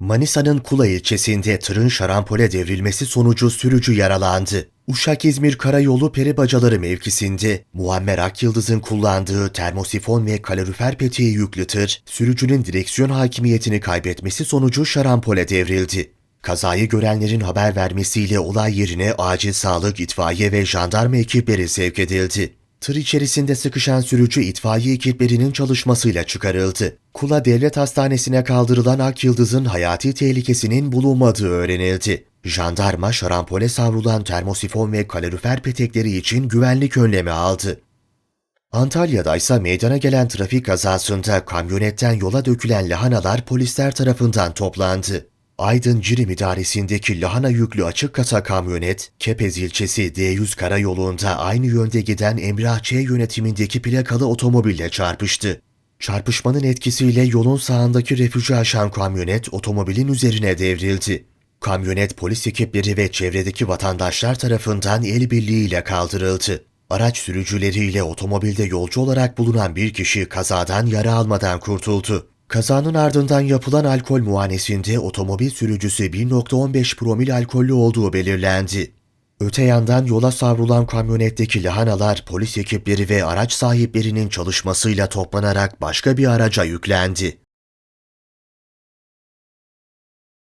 Manisa'nın Kula ilçesinde tırın şarampole devrilmesi sonucu sürücü yaralandı. Uşak-İzmir Karayolu Peribacaları mevkisinde Muammer Akyıldız'ın kullandığı termosifon ve kalorifer peteği yüklü tır, sürücünün direksiyon hakimiyetini kaybetmesi sonucu şarampole devrildi. Kazayı görenlerin haber vermesiyle olay yerine acil sağlık, itfaiye ve jandarma ekipleri sevk edildi. Tır içerisinde sıkışan sürücü itfaiye ekiplerinin çalışmasıyla çıkarıldı. Kula Devlet Hastanesi'ne kaldırılan Akyıldız'ın hayati tehlikesinin bulunmadığı öğrenildi. Jandarma şarampole savrulan termosifon ve kalorifer petekleri için güvenlik önlemi aldı. Antalya'da ise meydana gelen trafik kazasında kamyonetten yola dökülen lahanalar polisler tarafından toplandı. Aydın Cirim idaresindeki lahana yüklü açık kasa kamyonet, Kepez ilçesi D100 karayolunda aynı yönde giden Emrah Ç yönetimindeki plakalı otomobille çarpıştı. Çarpışmanın etkisiyle yolun sağındaki refüjü aşan kamyonet otomobilin üzerine devrildi. Kamyonet polis ekipleri ve çevredeki vatandaşlar tarafından el birliğiyle kaldırıldı. Araç sürücüleriyle otomobilde yolcu olarak bulunan bir kişi kazadan yara almadan kurtuldu. Kazanın ardından yapılan alkol muayenesinde otomobil sürücüsü 1.15 promil alkollü olduğu belirlendi. Öte yandan yola savrulan kamyonetteki lahanalar polis ekipleri ve araç sahiplerinin çalışmasıyla toplanarak başka bir araca yüklendi.